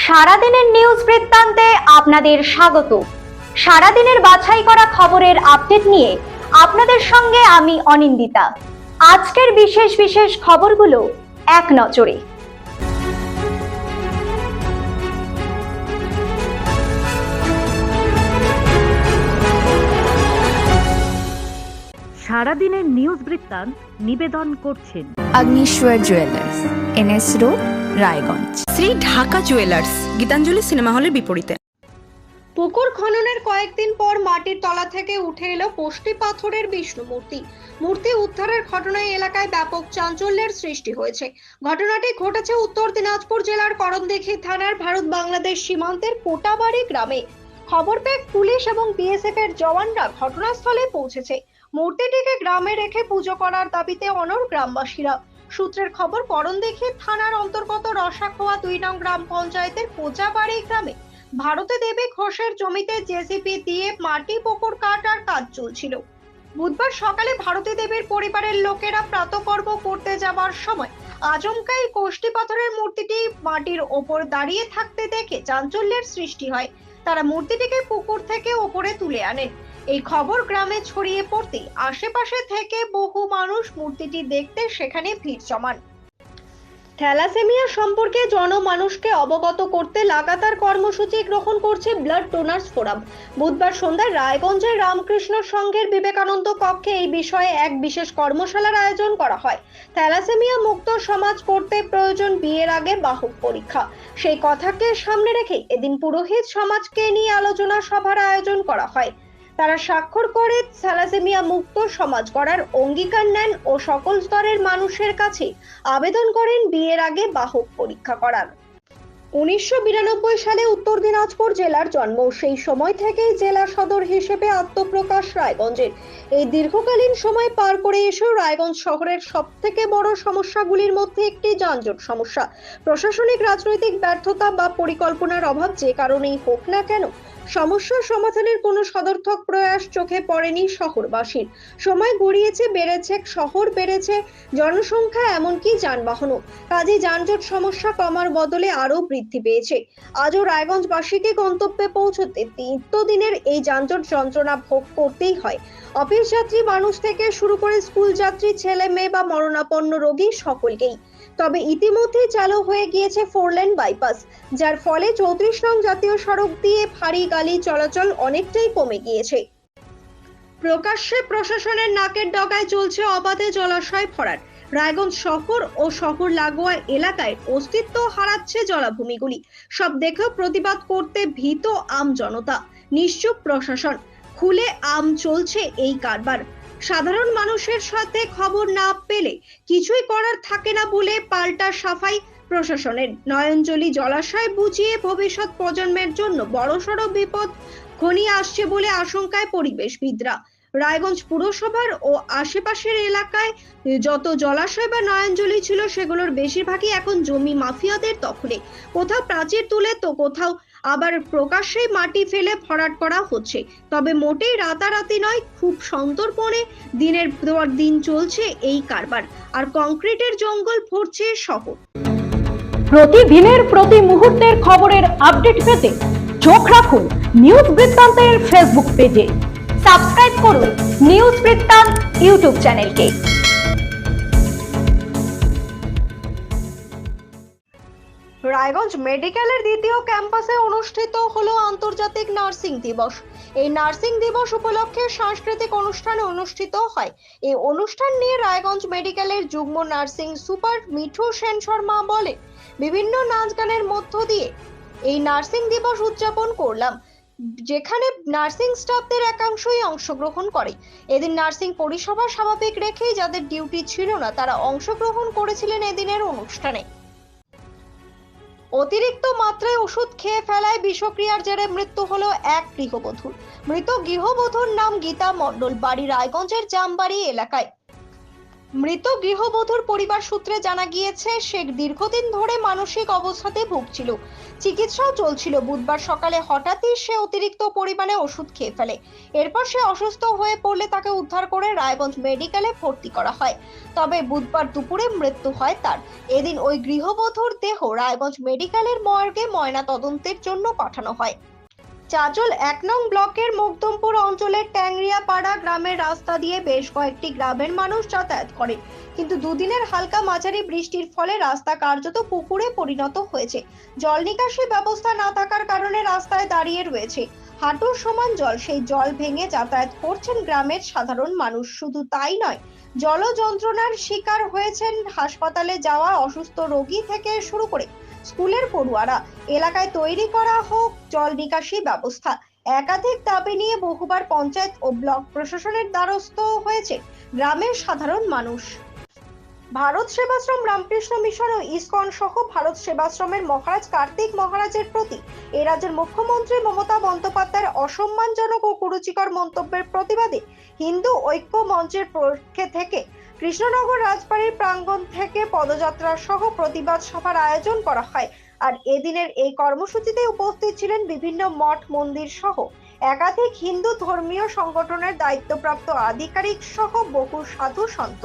সারাদিনের নিউজ বৃত্তান্তে আপনাদের স্বাগত। সারাদিনের বাছাই করা খবরের আপডেট নিয়ে আপনাদের সঙ্গে আমি অনিন্দিতা। আজকের বিশেষ বিশেষ খবরগুলো এক নজরে। সারাদিনের নিউজ বৃত্তান্ত নিবেদন করছেন Agnishwar jewellers NS road Raiganj. Shri Dhaka jewellers, Gitanjali cinema হলের বিপরীতে। পুকুর খননের কয়েকদিন পর মাটির তলা থেকে উঠে এলো পোষ্টি পাথরের বিষ্ণু মূর্তি। মূর্তি উদ্ধারের ঘটনায় এলাকায় ব্যাপক চাঞ্চল্যের সৃষ্টি হয়েছে। ঘটনাটি ঘটেছে উত্তর দিনাজপুর জেলার করণদিঘি থানার ভারত বাংলাদেশ সীমান্তের কোটাবাড়ি গ্রামে। খবর পেয়ে পুলিশ এবং বিএসএফ এর জওয়ানরা ঘটনাস্থলে পৌঁছেছে। মূর্তিটিকে গ্রামে রেখে পুজো করার দাবিতে অনর গ্রামবাসীরা। সূত্রের খবর করণদিঘি থানার অন্তর্গত রসাখোয়া দুই নং গ্রাম পঞ্চায়েতের কোচাবাড়ি গ্রামে ভারতে দেবী ঘোষের জমিতে জেসিপি দিয়ে মাটি, পুকুর কাটার কাজ চলছিল। বুধবার সকালে ভারতী দেবীর পরিবারের লোকেরা প্রাতকর্ম করতে যাবার সময় আচমকাই কোষ্টি পাথরের মূর্তিটি মাটির ওপর দাঁড়িয়ে থাকতে দেখে চাঞ্চল্যের সৃষ্টি হয়। তারা মূর্তিটিকে পুকুর থেকে ওপরে তুলে আনেন। এই খবর গ্রামে ছড়িয়ে পড়তে আশেপাশে থেকে বহু মানুষ মূর্তিটি দেখতে সেখানে ভিড় জমান। থ্যালাসেমিয়া সম্পর্কে জনমানুষকে অবগত করতে লাগাতার কর্মসূচি গ্রহণ করছে ব্লাড ডোনার্স ফোরাম। বুধবার সন্ধ্যায় রায়গঞ্জের রামকৃষ্ণ সংঘের বিবেকানন্দ কক্ষে এই বিষয়ে এক বিশেষ কর্মশালার আয়োজন করা হয়। থ্যালাসেমিয়া মুক্ত সমাজ করতে প্রয়োজন বিয়ের আগে বাহক পরীক্ষা। সেই কথাকে সামনে রেখে এদিন পুরোহিত সমাজকে নিয়ে আলোচনা সভার আয়োজন করা হয়। তারা স্বাক্ষর করে থ্যালাসেমিয়া মুক্ত সমাজ করার অঙ্গীকার নেন ও সকল স্তরের মানুষের কাছে আবেদন করেন বিয়ের আগে বাহক পরীক্ষা করার। উনিশশো বিরানব্বই সালে উত্তর দিনাজপুর জেলার জন্ম। সেই সময় থেকেই জেলা সদর হিসেবে আত্মপ্রকাশ রায়গঞ্জের। এই দীর্ঘকালীন সময় পার করে এসেও রায়গঞ্জ শহরের সব থেকে বড় সমস্যাগুলির মধ্যে একটি যানজট সমস্যা। প্রশাসনিক, রাজনৈতিক ব্যর্থতা বা পরিকল্পনার অভাব যে কারণেই হোক না কেন সমস্যার সমাধানের কোনো সদর্থক প্রয়াস চোখে পড়েনি শহরবাসীর। সময় গড়িয়েছে, বেড়েছে, শহর বেড়েছে, জনসংখ্যা এমনকি যানবাহনও। কাজে যানজট সমস্যা কমার বদলে আরও বৃদ্ধি পেয়েছে। আজও রায়গঞ্জবাসীকে গন্তব্যে পৌঁছতে নিত্যদিনের এই যানজট যন্ত্রণা ভোগ করতেই হয়। অফিস যাত্রী, মানুষ থেকে শুরু করে স্কুল যাত্রী, ছেলে মেয়ে বা মরণাপন্ন রোগী সকলকেই। তবে ইতিমধ্যেই চালু হয়ে গিয়েছে ফোর লেন বাইপাস, যার ফলে চৌত্রিশ নং জাতীয় সড়ক দিয়ে ভারী গাড়ি চলাচল অনেকটাই কমে গিয়েছে। প্রকাশ্যে প্রশাসনের নাকের ডগায় চলছে অবাধে জলাশয় ভরাট। রায়গঞ্জ শহর ও শহর লাগোয়া এলাকায় অস্তিত্ব হারাচ্ছে জলাভূমিগুলি। সব দেখেও প্রতিবাদ করতে ভীত আম জনতা। নিশ্চুপ প্রশাসন, খুলে আম চলছে এই কারবার। সাধারণ মানুষের সাথে খবর না পেলে কিছুই করার থাকে না বলে পাল্টা সাফাই প্রশাসনের নয়নজলি জলাশয় বুঝিয়ে ভবিষ্যৎ প্রজন্মের জন্য বড়সড় বিপদ ঘনিয়ে আসছে বলে আশঙ্কায় পরিবেশবিদরা। রায়গঞ্জ পুরসভার ও আশেপাশের এলাকায় যত জলাশয় বা নয়নজলি ছিল, সেগুলোর বেশিরভাগই এখন জমি মাফিয়াদের দখলে। কোথাও প্রাচীর তুলে তো কোথাও আবার প্রকাশ্যে মাটি ফেলে ভরাট করা হচ্ছে। তবে মোটেই রাতারাতি নয়, খুব সন্তর্পণে দিনের পর দিন চলছে এই কারবার। আর কংক্রিটের জঙ্গল ভরছে শহর। প্রতিদিনের প্রতি মুহূর্তের খবরের আপডেট পেতে চোখ রাখুন নিউজ বৃত্তান্তের ফেসবুক পেজে। সাবস্ক্রাইব করুন নিউজ বৃত্তান্ত ইউটিউব চ্যানেলকে। রায়গঞ্জ মেডিকেলের দ্বিতীয় ক্যাম্পাসে অনুষ্ঠিত হলো আন্তর্জাতিক নার্সিং দিবস। এই নার্সিং দিবস উপলক্ষে সাংস্কৃতিক অনুষ্ঠান অনুষ্ঠিত হয়। এই অনুষ্ঠান নিয়ে রায়গঞ্জ মেডিকেলের যুগ্ম নার্সিং সুপার মিঠু সেন শর্মা বলে বিভিন্ন নাচ গানের মধ্য দিয়ে এই নার্সিং দিবস উদযাপন করলাম, যেখানে নার্সিং স্টাফদের একাংশই অংশগ্রহণ করে। এদিন নার্সিং পরিষেবা স্বাভাবিক রেখেই যাদের ডিউটি ছিল না, তারা অংশগ্রহণ করেছিলেন এদিনের অনুষ্ঠানে। অতিরিক্ত মাত্রায় ওষুধ খেয়ে ফেলায় বিষক্রিয়ার জেরে মৃত্যু হলো এক গৃহবধূর। মৃত গৃহবধূর নাম গীতা মণ্ডল, বাড়ি রায়গঞ্জের জামবাড়ি এলাকায়। মৃত গৃহবধূর পরিবার সূত্রে জানা গিয়েছে সে দীর্ঘদিন ধরে মানসিক অবস্থাতে ভুগছিল। চিকিৎসাও চলছিল। বুধবার সকালে হঠাৎই সে অতিরিক্ত পরিমাণে ওষুধ খেয়ে ফেলে। এরপর সে অসুস্থ হয়ে পড়লে তাকে উদ্ধার করে রায়গঞ্জ মেডিকেলে ভর্তি করা হয়। তবে বুধবার দুপুরে মৃত্যু হয় তার। এদিন ওই গৃহবধূর দেহ রায়গঞ্জ মেডিকেলের মর্গে ময়না তদন্তের জন্য পাঠানো হয়। চাজল এক নং ব্লকের মুগদমপুর অঞ্চলের ট্যাংরিয়া পাড়া গ্রামের রাস্তা দিয়ে বেশ কয়েকটি গ্রামের মানুষ যাতায়াত করে। কিন্তু দুদিনের হালকা মাঝারি বৃষ্টির ফলে রাস্তা কার্যত পুকুরে পরিণত হয়েছে। জল নিকাশি ব্যবস্থা না থাকার কারণে রাস্তায় দাঁড়িয়ে রয়েছে। হাঁটুর সমান জল, সেই জল ভেঙে যাতায়াত করছেন গ্রামের সাধারণ মানুষ। শুধু তাই নয় জল যন্ত্রণার শিকার হয়েছেন হাসপাতালে যাওয়া অসুস্থ রোগী থেকে শুরু করে স্কুলের পড়ুয়ারা এলাকায় তৈরি করা হোক, জল নিকাশি ব্যবস্থা। একাধিক দাবি নিয়ে বহুবার পঞ্চায়েত ও ব্লক প্রশাসনের দ্বারস্থ হয়েছে গ্রামের সাধারণ মানুষ। ভারত সেবাশ্রম, রামকৃষ্ণ মিশন ও ইসকন সহ ভারত সেবাশ্রমের মহারাজ কার্তিক মহারাজের প্রতি এ রাজ্যের মুখ্যমন্ত্রী মমতা বন্দ্যোপাধ্যায়ের অসম্মানজনক ও কুরুচিকর মন্তব্যের প্রতিবাদে হিন্দু ঐক্য মঞ্চের পক্ষে থেকে কৃষ্ণনগর রাজবাড়ির প্রাঙ্গণ থেকে পদযাত্রা সহ প্রতিবাদ সভার আয়োজন করা হয়। আর এদিনের এই কর্মসূচিতে উপস্থিত ছিলেন বিভিন্ন মঠ, মন্দির সহ একাধিক হিন্দু ধর্মীয় সংগঠনের দায়িত্বপ্রাপ্ত আধিকারিক সহ বহু সাধু সন্ত।